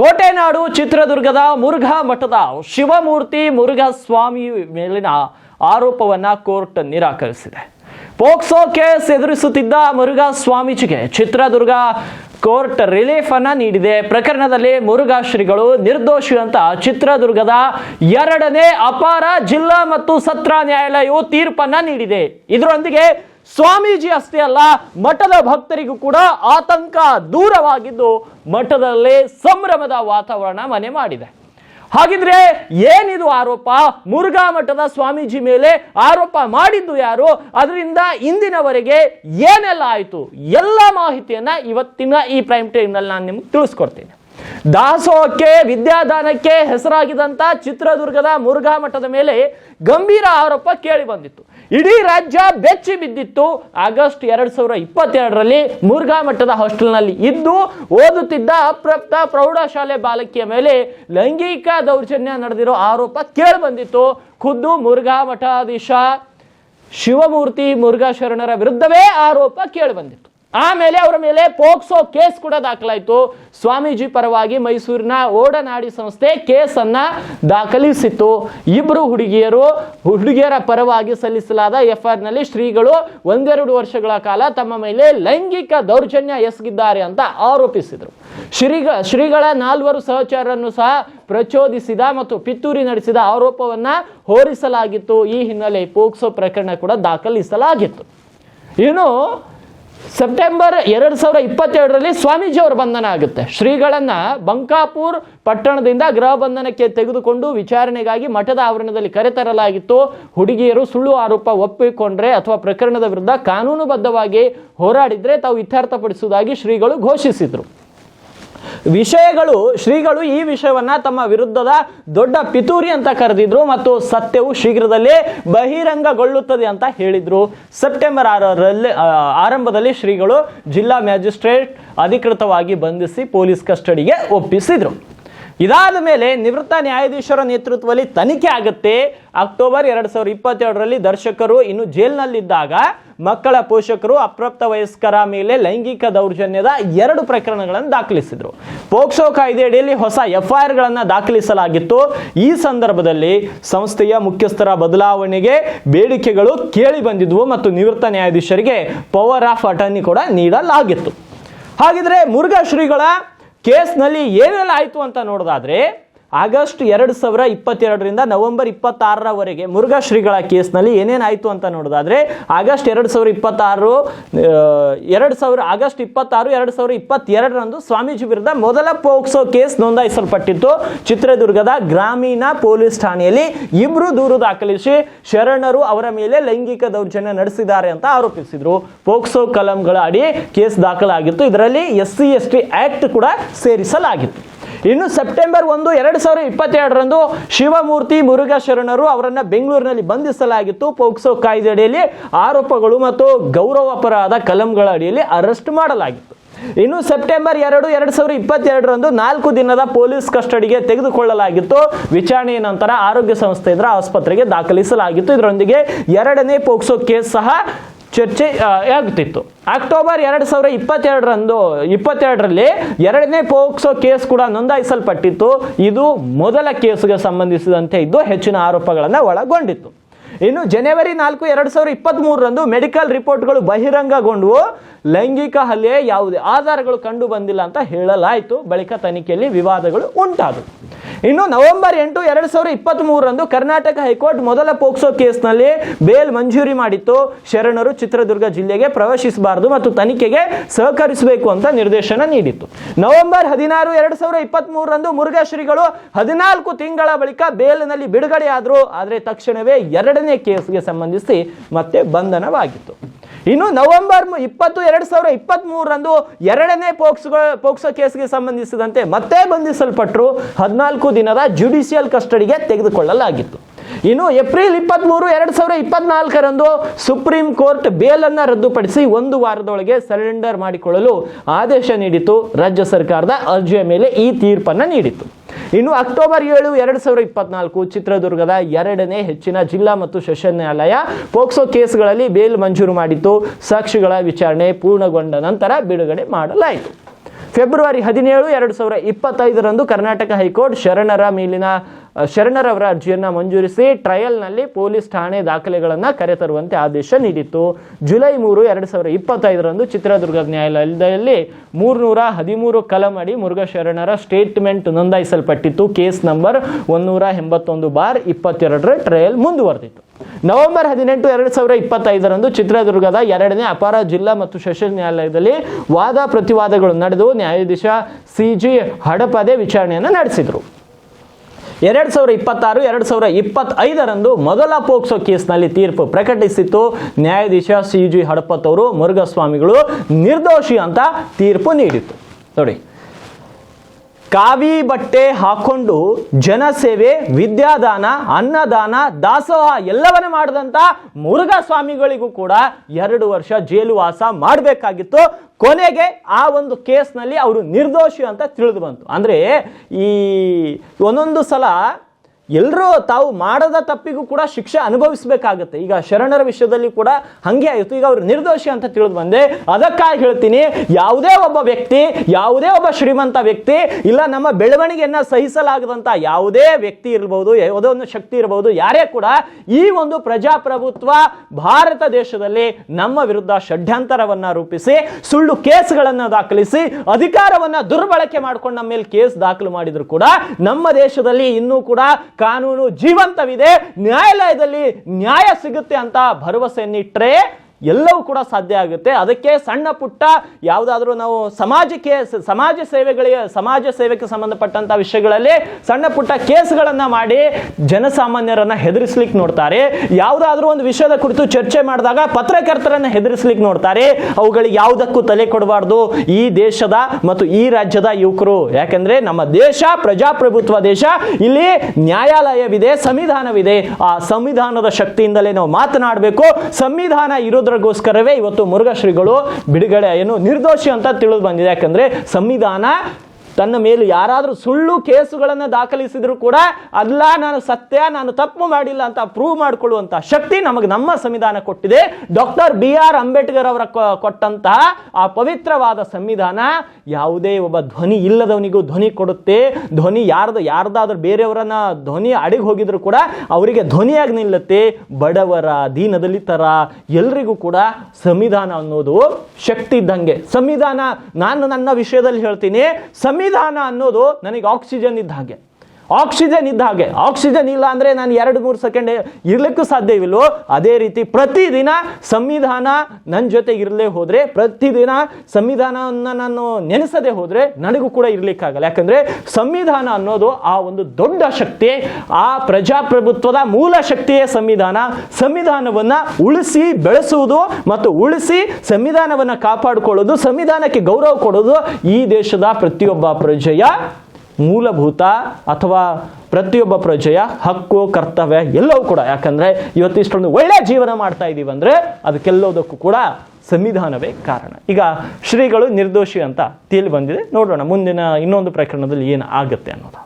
ಕೋಟೆನಾಡು ಚಿತ್ರದುರ್ಗದ ಮುರುಘಾ ಮಠದ ಶಿವಮೂರ್ತಿ ಮುರುಘಾ ಸ್ವಾಮಿ ಮೇಲಿನ ಆರೋಪವನ್ನ ಕೋರ್ಟ್ ನಿರಾಕರಿಸಿದೆ. ಪೋಕ್ಸೋ ಕೇಸ್ ಎದುರಿಸುತ್ತಿದ್ದ ಮುರುಘಾ ಸ್ವಾಮೀಜಿಗೆ ಚಿತ್ರದುರ್ಗ ಕೋರ್ಟ್ ರಿಲೀಫ್ ಅನ್ನ ನೀಡಿದೆ. ಪ್ರಕರಣದಲ್ಲಿ ಮುರುಘಾ ಶ್ರೀಗಳು ನಿರ್ದೋಷಿ ಅಂತ ಚಿತ್ರದುರ್ಗದ ಎರಡನೇ ಅಪಾರ ಜಿಲ್ಲಾ ಮತ್ತು ಸತ್ರ ನ್ಯಾಯಾಲಯವು ತೀರ್ಪನ್ನ ನೀಡಿದೆ. ಇದರೊಂದಿಗೆ ಸ್ವಾಮೀಜಿ ಅಷ್ಟೇ ಅಲ್ಲ, ಮಠದ ಭಕ್ತರಿಗೂ ಕೂಡ ಆತಂಕ ದೂರವಾಗಿದ್ದು ಮಠದಲ್ಲಿ ಸಂಭ್ರಮದ ವಾತಾವರಣ ಮನೆ ಮಾಡಿದೆ. ಹಾಗಿದ್ರೆ ಏನಿದು ಆರೋಪ? ಮುರುಘಾ ಮಠದ ಸ್ವಾಮೀಜಿ ಮೇಲೆ ಆರೋಪ ಮಾಡಿದ್ದು ಯಾರು? ಅದರಿಂದ ಇಂದಿನವರೆಗೆ ಏನೆಲ್ಲ ಆಯಿತು? ಎಲ್ಲ ಮಾಹಿತಿಯನ್ನ ಇವತ್ತಿನ ಈ ಪ್ರೈಮ್ ಟೈಮ್ನಲ್ಲಿ ನಾನು ನಿಮ್ಗೆ ತಿಳಿಸ್ಕೊಡ್ತೀನಿ. ದಾಸೋಹಕ್ಕೆ, ವಿದ್ಯಾದಾನಕ್ಕೆ ಹೆಸರಾಗಿದ್ದಂಥ ಚಿತ್ರದುರ್ಗದ ಮುರುಘಾ ಮಠದ ಮೇಲೆ ಗಂಭೀರ ಆರೋಪ ಕೇಳಿ ಬಂದಿತ್ತು. ಇಡೀ ರಾಜ್ಯ ಬೆಚ್ಚಿ ಬಿದ್ದಿತ್ತು. ಆಗಸ್ಟ್ ಎರಡ್ ಸಾವಿರ ಇಪ್ಪತ್ತೆರಡರಲ್ಲಿ ಮುರುಘಾ ಮಠದ ಹಾಸ್ಟೆಲ್ನಲ್ಲಿ ಇದ್ದು ಓದುತ್ತಿದ್ದ ಅಪ್ರಾಪ್ತ ಪ್ರೌಢಶಾಲೆ ಬಾಲಕಿಯ ಮೇಲೆ ಲೈಂಗಿಕ ದೌರ್ಜನ್ಯ ನಡೆದಿರೋ ಆರೋಪ ಕೇಳಿ ಬಂದಿತ್ತು. ಖುದ್ದು ಮುರುಘಾ ಮಠಾಧೀಶ ಶಿವಮೂರ್ತಿ ಮುರುಘಾ ಶರಣರ ವಿರುದ್ಧವೇ ಆರೋಪ ಕೇಳಿ ಬಂದಿತ್ತು. ಆಮೇಲೆ ಅವರ ಮೇಲೆ ಪೋಕ್ಸೋ ಕೇಸ್ ಕೂಡ ದಾಖಲಾಯಿತು. ಸ್ವಾಮೀಜಿ ಪರವಾಗಿ ಮೈಸೂರಿನ ಓಡನಾಡಿ ಸಂಸ್ಥೆ ಕೇಸನ್ನ ದಾಖಲಿಸಿತ್ತು. ಇಬ್ಬರು ಹುಡುಗಿಯರು, ಹುಡುಗಿಯರ ಪರವಾಗಿ ಸಲ್ಲಿಸಲಾದ ಎಫ್ಐಆರ್ನಲ್ಲಿ ಶ್ರೀಗಳು ಒಂದೆರಡು ವರ್ಷಗಳ ಕಾಲ ತಮ್ಮ ಮೇಲೆ ಲೈಂಗಿಕ ದೌರ್ಜನ್ಯ ಎಸಗಿದ್ದಾರೆ ಅಂತ ಆರೋಪಿಸಿದರು. ಶ್ರೀಗ, ಶ್ರೀಗಳ ನಾಲ್ವರು ಸಹಚರರನ್ನು ಸಹ ಪ್ರಚೋದಿಸಿದ ಮತ್ತು ಪಿತ್ತೂರಿ ನಡೆಸಿದ ಆರೋಪವನ್ನ ಹೋರಿಸಲಾಗಿತ್ತು. ಈ ಹಿನ್ನೆಲೆ ಪೋಕ್ಸೋ ಪ್ರಕರಣ ಕೂಡ ದಾಖಲಿಸಲಾಗಿತ್ತು. ಇನ್ನು ಸೆಪ್ಟೆಂಬರ್ ಎರಡು ಸಾವಿರ ಇಪ್ಪತ್ತೆರಡರಲ್ಲಿ ಸ್ವಾಮೀಜಿಯವರ ಬಂಧನ ಆಗುತ್ತೆ. ಶ್ರೀಗಳನ್ನು ಬಂಕಾಪುರ್ ಪಟ್ಟಣದಿಂದ ಗೃಹ ಬಂಧನಕ್ಕೆ ತೆಗೆದುಕೊಂಡು ವಿಚಾರಣೆಗಾಗಿ ಮಠದ ಆವರಣದಲ್ಲಿ ಕರೆತರಲಾಗಿತ್ತು ಹುಡುಗಿಯರು ಸುಳ್ಳು ಆರೋಪ ಒಪ್ಪಿಕೊಂಡ್ರೆ ಅಥವಾ ಪ್ರಕರಣದ ವಿರುದ್ಧ ಕಾನೂನುಬದ್ಧವಾಗಿ ಹೋರಾಡಿದರೆ ತಾವು ಇತ್ಯರ್ಥಪಡಿಸುವುದಾಗಿ ಶ್ರೀಗಳು ಘೋಷಿಸಿದ್ರು. ವಿಷಯಗಳು, ಶ್ರೀಗಳು ಈ ವಿಷಯವನ್ನ ತಮ್ಮ ವಿರುದ್ಧದ ದೊಡ್ಡ ಪಿತೂರಿ ಅಂತ ಕರೆದಿದ್ರು ಮತ್ತು ಸತ್ಯವು ಶೀಘ್ರದಲ್ಲೇ ಬಹಿರಂಗಗೊಳ್ಳುತ್ತದೆ ಅಂತ ಹೇಳಿದ್ರು. ಸೆಪ್ಟೆಂಬರ್ ಆರರಲ್ಲಿ ಆರಂಭದಲ್ಲಿ ಶ್ರೀಗಳು ಜಿಲ್ಲಾ ಮ್ಯಾಜಿಸ್ಟ್ರೇಟ್ ಅಧಿಕೃತವಾಗಿ ಬಂಧಿಸಿ ಪೊಲೀಸ್ ಕಸ್ಟಡಿಗೆ ಒಪ್ಪಿಸಿದ್ರು. ಇದಾದ ಮೇಲೆ ನಿವೃತ್ತ ನ್ಯಾಯಾಧೀಶರ ನೇತೃತ್ವದಲ್ಲಿ ತನಿಖೆ ಆಗುತ್ತೆ. ಅಕ್ಟೋಬರ್ ಎರಡು ಸಾವಿರದ ಇಪ್ಪತ್ತೆರಡರಲ್ಲಿ ದರ್ಶಕರು ಇನ್ನು ಜೈಲ್ನಲ್ಲಿದ್ದಾಗ ಮಕ್ಕಳ ಪೋಷಕರು ಅಪ್ರಾಪ್ತ ವಯಸ್ಕರ ಮೇಲೆ ಲೈಂಗಿಕ ದೌರ್ಜನ್ಯದ ಎರಡು ಪ್ರಕರಣಗಳನ್ನು ದಾಖಲಿಸಿದರು. ಪೋಕ್ಸೋ ಕಾಯ್ದೆಯಡಿಯಲ್ಲಿ ಹೊಸ ಎಫ್ಐಆರ್ ಆರ್ಗಳನ್ನು ದಾಖಲಿಸಲಾಗಿತ್ತು. ಈ ಸಂದರ್ಭದಲ್ಲಿ ಸಂಸ್ಥೆಯ ಮುಖ್ಯಸ್ಥರ ಬದಲಾವಣೆಗೆ ಬೇಡಿಕೆಗಳು ಕೇಳಿ ಬಂದಿದ್ವು ಮತ್ತು ನಿವೃತ್ತ ನ್ಯಾಯಾಧೀಶರಿಗೆ ಪವರ್ ಆಫ್ ಅಟರ್ನಿ ಕೂಡ ನೀಡಲಾಗಿತ್ತು. ಹಾಗಿದ್ರೆ ಮುರುಘಾ ಶ್ರೀಗಳ ಕೇಸ್ನಲ್ಲಿ ಏನೆಲ್ಲ ಆಯಿತು ಅಂತ ನೋಡೋದಾದ್ರೆ ಆಗಸ್ಟ್ ಎರಡು ಸಾವಿರ ಇಪ್ಪತ್ತೆರಡರಿಂದ ನವೆಂಬರ್ ಇಪ್ಪತ್ತಾರರವರೆಗೆ ಮುರುಘಾ ಶ್ರೀಗಳ ಕೇಸ್ನಲ್ಲಿ ಏನೇನಾಯಿತು ಅಂತ ನೋಡೋದಾದ್ರೆ, ಆಗಸ್ಟ್ ಎರಡು ಸಾವಿರ ಇಪ್ಪತ್ತಾರು ಎರಡು ಸಾವಿರ, ಆಗಸ್ಟ್ ಇಪ್ಪತ್ತಾರು, ಎರಡು ಸಾವಿರ ಇಪ್ಪತ್ತೆರಡರಂದು ಸ್ವಾಮೀಜಿ ವಿರುದ್ಧ ಮೊದಲ ಪೋಕ್ಸೋ ಕೇಸ್ ನೋಂದಾಯಿಸಲ್ಪಟ್ಟಿತ್ತು. ಚಿತ್ರದುರ್ಗದ ಗ್ರಾಮೀಣ ಪೊಲೀಸ್ ಠಾಣೆಯಲ್ಲಿ ಇಬ್ಬರು ದೂರು ದಾಖಲಿಸಿ ಶರಣರು ಅವರ ಮೇಲೆ ಲೈಂಗಿಕ ದೌರ್ಜನ್ಯ ನಡೆಸಿದ್ದಾರೆ ಅಂತ ಆರೋಪಿಸಿದರು. ಪೋಕ್ಸೋ ಕಲಂಗಳ ಅಡಿ ಕೇಸ್ ದಾಖಲಾಗಿತ್ತು. ಇದರಲ್ಲಿ S C S T act ಕೂಡ ಸೇರಿಸಲಾಗಿತ್ತು. ಇನ್ನು ಸೆಪ್ಟೆಂಬರ್ ಒಂದು ಎರಡು ಸಾವಿರದ ಇಪ್ಪತ್ತೆರಡರಂದು ಶಿವಮೂರ್ತಿ ಮುರುಘಾ ಶರಣರು ಅವರನ್ನು ಬೆಂಗಳೂರಿನಲ್ಲಿ ಬಂಧಿಸಲಾಗಿತ್ತು. ಪೋಕ್ಸೋ ಕಾಯ್ದೆ ಅಡಿಯಲ್ಲಿ ಆರೋಪಗಳು ಮತ್ತು ಗೌರವಾಪರಾಧ ಕಲಂಗಳ ಅಡಿಯಲ್ಲಿ ಅರೆಸ್ಟ್ ಮಾಡಲಾಗಿತ್ತು. ಇನ್ನು ಸೆಪ್ಟೆಂಬರ್ ಎರಡು ಎರಡು ಸಾವಿರದ ಇಪ್ಪತ್ತೆರಡರಂದು ನಾಲ್ಕು ದಿನದ ಪೊಲೀಸ್ ಕಸ್ಟಡಿಗೆ ತೆಗೆದುಕೊಳ್ಳಲಾಗಿತ್ತು. ವಿಚಾರಣೆಯ ನಂತರ ಆರೋಗ್ಯ ಸಂಸ್ಥೆಯಿಂದ ಆಸ್ಪತ್ರೆಗೆ ದಾಖಲಿಸಲಾಗಿತ್ತು. ಇದರೊಂದಿಗೆ ಎರಡನೇ ಪೋಕ್ಸೋ ಕೇಸ್ ಸಹ ಚರ್ಚೆ ಆಗುತ್ತಿತ್ತು. ಅಕ್ಟೋಬರ್ ಎರಡು ಸಾವಿರ ಇಪ್ಪತ್ತೆರಡರಂದು, ಇಪ್ಪತ್ತೆರಡರಲ್ಲಿ ಎರಡನೇ ಪೋಕ್ಸೋ ಕೇಸ್ ಕೂಡ ನೋಂದಾಯಿಸಲ್ಪಟ್ಟಿತ್ತು. ಇದು ಮೊದಲ ಕೇಸ್ಗೆ ಸಂಬಂಧಿಸಿದಂತೆ ಇದ್ದು ಹೆಚ್ಚಿನ ಆರೋಪಗಳನ್ನು ಒಳಗೊಂಡಿತ್ತು. ಇನ್ನು ಜನವರಿ ನಾಲ್ಕು ಎರಡು ಸಾವಿರದ ಇಪ್ಪತ್ತ್ ಮೂರರಂದು ಮೆಡಿಕಲ್ ರಿಪೋರ್ಟ್ಗಳು ಬಹಿರಂಗಗೊಂಡವು ಲೈಂಗಿಕ ಹಲ್ಲೆ ಯಾವುದೇ ಆಧಾರಗಳು ಕಂಡು ಬಂದಿಲ್ಲ ಅಂತ ಹೇಳಲಾಯಿತು. ಬಳಿಕ ತನಿಖೆಯಲ್ಲಿ ವಿವಾದಗಳು ಉಂಟಾದವು. ಇನ್ನು ನವೆಂಬರ್ ಎಂಟು ಎರಡು ಸಾವಿರದ ಇಪ್ಪತ್ತ್ ಮೂರರಂದು ಕರ್ನಾಟಕ ಹೈಕೋರ್ಟ್ ಮೊದಲ ಪೋಕ್ಸೋ ಕೇಸ್ನಲ್ಲಿ ಬೇಲ್ ಮಂಜೂರಿ ಮಾಡಿತ್ತು. ಶರಣರು ಚಿತ್ರದುರ್ಗ ಜಿಲ್ಲೆಗೆ ಪ್ರವೇಶಿಸಬಾರದು ಮತ್ತು ತನಿಖೆಗೆ ಸಹಕರಿಸಬೇಕು ಅಂತ ನಿರ್ದೇಶನ ನೀಡಿತ್ತು. ನವೆಂಬರ್ ಹದಿನಾರು ಎರಡು ಸಾವಿರದ ಇಪ್ಪತ್ತ್ ಮೂರರಂದು ಮುರುಘಾಶ್ರೀಗಳು ಹದಿನಾಲ್ಕು ತಿಂಗಳ ಬಳಿಕ ಬೇಲ್ನಲ್ಲಿ ಬಿಡುಗಡೆಯಾದರು. ಆದರೆ ತಕ್ಷಣವೇ ಎರಡನೇ ಕೇಸ್ಗೆ ಸಂಬಂಧಿಸಿ ಮತ್ತೆ ಬಂಧನವಾಗಿತ್ತು. ಇನ್ನು ನವೆಂಬರ್ ಇಪ್ಪತ್ತು, ಎರಡು ಸಾವಿರ ಇಪ್ಪತ್ತ್ ಮೂರರಂದು ಎರಡನೇ ಪೋಕ್ಸೋ ಪೋಕ್ಸೋ ಕೇಸ್ಗೆ ಸಂಬಂಧಿಸಿದಂತೆ ಮತ್ತೆ ಬಂಧಿಸಲ್ಪಟ್ಟರು ಹದಿನಾಲ್ಕು ದಿನದ ಜುಡಿಷಿಯಲ್ ಕಸ್ಟಡಿಗೆ ತೆಗೆದುಕೊಳ್ಳಲಾಗಿತ್ತು. ಇನ್ನು ಏಪ್ರಿಲ್ ಇಪ್ಪತ್ತ್ಮೂರು ಎರಡು ಸಾವಿರ ಇಪ್ಪತ್ನಾಲ್ಕರಂದು ಸುಪ್ರೀಂ ಕೋರ್ಟ್ ಬೇಲನ್ನು ರದ್ದುಪಡಿಸಿ ಒಂದು ವಾರದೊಳಗೆ ಸರೆಂಡರ್ ಮಾಡಿಕೊಳ್ಳಲು ಆದೇಶ ನೀಡಿತು ರಾಜ್ಯ ಸರ್ಕಾರದ ಅರ್ಜಿಯ ಮೇಲೆ ಈ ತೀರ್ಪನ್ನು ನೀಡಿತು ಇನ್ನು ಅಕ್ಟೋಬರ್ ಏಳು, ಎರಡು ಸಾವಿರದ ಇಪ್ಪತ್ನಾಲ್ಕು ಚಿತ್ರದುರ್ಗದ ಎರಡನೇ ಹೆಚ್ಚಿನ ಜಿಲ್ಲಾ ಮತ್ತು ಸೆಷನ್ ನ್ಯಾಯಾಲಯ ಪೋಕ್ಸೋ ಕೇಸ್ಗಳಲ್ಲಿ ಬೇಲ್ ಮಂಜೂರು ಮಾಡಿತ್ತು. ಸಾಕ್ಷಿಗಳ ವಿಚಾರಣೆ ಪೂರ್ಣಗೊಂಡ ನಂತರ ಬಿಡುಗಡೆ ಮಾಡಲಾಯಿತು. ಫೆಬ್ರವರಿ ಹದಿನೇಳು, ಎರಡು ಸಾವಿರ ಇಪ್ಪತ್ತೈದರಂದು ಕರ್ನಾಟಕ ಹೈಕೋರ್ಟ್ ಶರಣರ ಮೇಲಿನ ಶರಣರವರ ಅರ್ಜಿಯನ್ನು ಮಂಜೂರಿಸಿ ಟ್ರಯಲ್ನಲ್ಲಿ ಪೊಲೀಸ್ ಠಾಣೆ ದಾಖಲೆಗಳನ್ನು ಕರೆತರುವಂತೆ ಆದೇಶ ನೀಡಿತ್ತು. ಜುಲೈ ಮೂರು, ಎರಡು ಸಾವಿರ ಇಪ್ಪತ್ತೈದರಂದು ಚಿತ್ರದುರ್ಗ ನ್ಯಾಯಾಲಯದಲ್ಲಿ ಮೂರ್ನೂರ ಹದಿಮೂರು ಕಲಂ ಅಡಿ ಮುರುಘಾ ಶರಣರ ಸ್ಟೇಟ್ಮೆಂಟ್ ನೋಂದಾಯಿಸಲ್ಪಟ್ಟಿತ್ತು. ಕೇಸ್ ನಂಬರ್ ಒಂದೂರ ಎಂಬತ್ತೊಂದು ಬಾರ್ ಇಪ್ಪತ್ತೆರಡರ ಟ್ರಯಲ್ ಮುಂದುವರೆದಿತ್ತು. ನವೆಂಬರ್ ಹದಿನೆಂಟು, ಎರಡು ಸಾವಿರ ಇಪ್ಪತ್ತೈದರಂದು ಚಿತ್ರದುರ್ಗದ ಎರಡನೇ ಅಪಾರ ಜಿಲ್ಲಾ ಮತ್ತು ಸೆಷನ್ ನ್ಯಾಯಾಲಯದಲ್ಲಿ ವಾದ ಪ್ರತಿವಾದಗಳು ನಡೆದು ನ್ಯಾಯಾಧೀಶ ಸಿ ಜಿ ಹಡಪದೆ ವಿಚಾರಣೆಯನ್ನು ನಡೆಸಿದರು. ಎರಡು ಸಾವಿರ ಇಪ್ಪತ್ತಾರು, ಎರಡು ಸಾವಿರ ಇಪ್ಪತ್ತೈದರಂದು ಮೊದಲ ಪೋಕ್ಸೋ ಕೇಸ್ನಲ್ಲಿ ತೀರ್ಪು ಪ್ರಕಟಿಸಿತ್ತು. ನ್ಯಾಯಾಧೀಶ ಸಿ ಜಿ ಹಡಪತ್ ಅವರು ಮುರುಘಸ್ವಾಮಿಗಳು ನಿರ್ದೋಷಿ ಅಂತ ತೀರ್ಪು ನೀಡಿತ್ತು. ನೋಡಿ. ಕಾವಿ ಬಟ್ಟೆ ಹಾಕೊಂಡು ಜನಸೇವೆ ವಿದ್ಯಾದಾನ, ಅನ್ನದಾನ, ದಾಸೋಹ ಎಲ್ಲವನ್ನ ಮಾಡಿದಂತ ಮುರುಘಾ ಸ್ವಾಮಿಗಳಿಗೂ ಕೂಡ ಎರಡು ವರ್ಷ ಜೈಲು ವಾಸ ಮಾಡಬೇಕಾಗಿತ್ತು. ಕೊನೆಗೆ ಆ ಒಂದು ಕೇಸ್ನಲ್ಲಿ ಅವರು ನಿರ್ದೋಷಿ ಅಂತ ತಿಳಿದು ಬಂತು. ಅಂದ್ರೆ ಈ ಒಂದೊಂದು ಸಲ ಎಲ್ಲರೂ ತಾವು ಮಾಡದ ತಪ್ಪಿಗೂ ಕೂಡ ಶಿಕ್ಷೆ ಅನುಭವಿಸಬೇಕಾಗತ್ತೆ. ಈಗ ಶರಣರ ವಿಷಯದಲ್ಲಿ ಕೂಡ ಹಂಗೆ ಆಯಿತು. ಈಗ ಅವರು ನಿರ್ದೋಷಿ ಅಂತ ತಿಳಿದು ಬಂದೆ. ಅದಕ್ಕಾಗಿ ಹೇಳ್ತೀನಿ, ಯಾವುದೇ ಒಬ್ಬ ವ್ಯಕ್ತಿ, ಯಾವುದೇ ಒಬ್ಬ ಶ್ರೀಮಂತ ವ್ಯಕ್ತಿ, ಇಲ್ಲ ನಮ್ಮ ಬೆಳವಣಿಗೆಯನ್ನ ಸಹಿಸಲಾಗದಂತ ಯಾವುದೇ ವ್ಯಕ್ತಿ ಇರಬಹುದು ಯಾವುದೇ ಒಂದು ಶಕ್ತಿ ಇರಬಹುದು ಯಾರೇ ಕೂಡ ಈ ಒಂದು ಪ್ರಜಾಪ್ರಭುತ್ವ ಭಾರತ ದೇಶದಲ್ಲಿ ನಮ್ಮ ವಿರುದ್ಧ ಷಡ್ಯಂತರವನ್ನ ರೂಪಿಸಿ, ಸುಳ್ಳು ಕೇಸ್ಗಳನ್ನು ದಾಖಲಿಸಿ, ಅಧಿಕಾರವನ್ನ ದುರ್ಬಳಕೆ ಮಾಡ್ಕೊಂಡು ನಮ್ಮ ಮೇಲೆ ಕೇಸ್ ದಾಖಲು ಮಾಡಿದ್ರು ಕೂಡ ನಮ್ಮ ದೇಶದಲ್ಲಿ ಇನ್ನೂ ಕೂಡ ಕಾನೂನು ಜೀವಂತವಿದೆ ನ್ಯಾಯಾಲಯದಲ್ಲಿ ನ್ಯಾಯ ಸಿಗುತ್ತೆ ಅಂತ ಭರವಸೆಯನ್ನಿಟ್ರೆ ಎಲ್ಲವೂ ಕೂಡ ಸಾಧ್ಯ ಆಗುತ್ತೆ. ಅದಕ್ಕೆ ಸಣ್ಣ ಪುಟ್ಟ ಯಾವುದಾದ್ರೂ ನಾವು ಸಮಾಜಕ್ಕೆ, ಸಮಾಜ ಸೇವೆಗಳಿಗೆ, ಸಮಾಜ ಸೇವೆಗೆ ಸಂಬಂಧಪಟ್ಟಂತ ವಿಷಯಗಳಲ್ಲಿ ಸಣ್ಣ ಪುಟ್ಟ ಕೇಸ್ಗಳನ್ನ ಮಾಡಿ ಜನಸಾಮಾನ್ಯರನ್ನ ಹೆದರಿಸ್ಲಿಕ್ಕೆ ನೋಡ್ತಾರೆ. ಯಾವುದಾದ್ರೂ ಒಂದು ವಿಷಯದ ಕುರಿತು ಚರ್ಚೆ ಮಾಡಿದಾಗ ಪತ್ರಕರ್ತರನ್ನ ಹೆದರಿಸ್ಲಿಕ್ಕೆ ನೋಡ್ತಾರೆ. ಅವುಗಳಿಗೆ ಯಾವುದಕ್ಕೂ ತಲೆ ಕೊಡಬಾರ್ದು. ಈ ದೇಶದ ಮತ್ತು ಈ ರಾಜ್ಯದ ಯುವಕರು, ಯಾಕಂದ್ರೆ ನಮ್ಮ ದೇಶ ಪ್ರಜಾಪ್ರಭುತ್ವ ದೇಶ, ಇಲ್ಲಿ ನ್ಯಾಯಾಲಯವಿದೆ, ಸಂವಿಧಾನವಿದೆ. ಆ ಸಂವಿಧಾನದ ಶಕ್ತಿಯಿಂದಲೇ ನಾವು ಮಾತನಾಡಬೇಕು. ಸಂವಿಧಾನ ಇರೋದ್ರಗೋಸ್ಕರವೇ ಇವತ್ತು ಮುರುಘಶ್ರೀಗಳು ಬಿಡುಗಡೆ ಏನು ನಿರ್ದೋಷಿ ಅಂತ ತಿಳಿದು ಬಂದಿದೆ. ಯಾಕಂದ್ರೆ ಸಂವಿಧಾನ ತನ್ನ ಮೇಲೆ ಯಾರಾದರೂ ಸುಳ್ಳು ಕೇಸುಗಳನ್ನು ದಾಖಲಿಸಿದರೂ ಕೂಡ ಅಲ್ಲ, ನಾನು ಸತ್ಯ, ನಾನು ತಪ್ಪು ಮಾಡಿಲ್ಲ ಅಂತ ಪ್ರೂವ್ ಮಾಡಿಕೊಳ್ಳುವಂಥ ಶಕ್ತಿ ನಮಗೆ ನಮ್ಮ ಸಂವಿಧಾನ ಕೊಟ್ಟಿದೆ. ಡಾಕ್ಟರ್ ಬಿ ಆರ್ ಅಂಬೇಡ್ಕರ್ ಅವರ ಕೊಟ್ಟಂತಹ ಆ ಪವಿತ್ರವಾದ ಸಂವಿಧಾನ ಯಾವುದೇ ಒಬ್ಬ ಧ್ವನಿ ಇಲ್ಲದವನಿಗೂ ಧ್ವನಿ ಕೊಡುತ್ತೆ. ಧ್ವನಿ ಯಾರ್ದು, ಯಾರ್ದಾದ್ರೂ ಬೇರೆಯವರನ್ನ ಧ್ವನಿ ಅಡಿಗೆ ಹೋಗಿದ್ರು ಕೂಡ ಅವರಿಗೆ ಧ್ವನಿಯಾಗಿ ನಿಲ್ಲುತ್ತೆ. ಬಡವರ ದೀನದಲಿತರ ಎಲ್ರಿಗೂ ಕೂಡ ಸಂವಿಧಾನ ಅನ್ನೋದು ಶಕ್ತಿ ಇದ್ದಂಗೆ. ಸಂವಿಧಾನ, ನಾನು ನನ್ನ ವಿಷಯದಲ್ಲಿ ಹೇಳ್ತೀನಿ. ಸಂವಿಧಾನ ಅನ್ನೋದು ನನಗೆ ಆಕ್ಸಿಜನ್ ಇದ್ದ ಹಾಗೆ. ಆಕ್ಸಿಜನ್ ಇದ್ದ ಹಾಗೆ, ಆಕ್ಸಿಜನ್ ಇಲ್ಲ ಅಂದ್ರೆ ನಾನು ಎರಡು ಮೂರು ಸೆಕೆಂಡ್ ಇರಲಿಕ್ಕೂ ಸಾಧ್ಯವಿಲ್ಲೋ. ಅದೇ ರೀತಿ ಪ್ರತಿದಿನ ಸಂವಿಧಾನ ನನ್ನ ಜೊತೆ ಇರಲೇ ಹೋದ್ರೆ, ಪ್ರತಿದಿನ ಸಂವಿಧಾನವನ್ನು ನಾನು ನೆನೆಸದೆ ಹೋದ್ರೆ ನನಗೂ ಕೂಡ ಇರ್ಲಿಕ್ಕಾಗಲ್ಲ. ಯಾಕಂದ್ರೆ ಸಂವಿಧಾನ ಅನ್ನೋದು ಆ ಒಂದು ದೊಡ್ಡ ಶಕ್ತಿ, ಆ ಪ್ರಜಾಪ್ರಭುತ್ವದ ಮೂಲ ಶಕ್ತಿಯೇ ಸಂವಿಧಾನ. ಸಂವಿಧಾನವನ್ನು ಉಳಿಸಿ ಬೆಳೆಸುವುದು ಮತ್ತು ಉಳಿಸಿ ಸಂವಿಧಾನವನ್ನು ಕಾಪಾಡಿಕೊಳ್ಳೋದು, ಸಂವಿಧಾನಕ್ಕೆ ಗೌರವ ಕೊಡೋದು ಈ ದೇಶದ ಪ್ರತಿಯೊಬ್ಬ ಪ್ರಜೆಯ ಮೂಲಭೂತ ಅಥವಾ ಪ್ರತಿಯೊಬ್ಬ ಪ್ರಜೆಯ ಹಕ್ಕು, ಕರ್ತವ್ಯ ಎಲ್ಲವೂ ಕೂಡ. ಯಾಕಂದ್ರೆ ಇವತ್ತಿಷ್ಟೊಂದು ಒಳ್ಳೆ ಜೀವನ ಮಾಡ್ತಾ ಇದ್ದೀವಿ ಅಂದ್ರೆ ಅದಕ್ಕೆಲ್ಲೋದಕ್ಕೂ ಕೂಡ ಸಂವಿಧಾನವೇ ಕಾರಣ. ಈಗ ಶ್ರೀಗಳು ನಿರ್ದೋಷಿ ಅಂತ ತಿಳಿ ಬಂದಿದೆ. ನೋಡೋಣ ಮುಂದಿನ ಇನ್ನೊಂದು ಪ್ರಕರಣದಲ್ಲಿ ಏನು ಆಗುತ್ತೆ ಅನ್ನೋದು.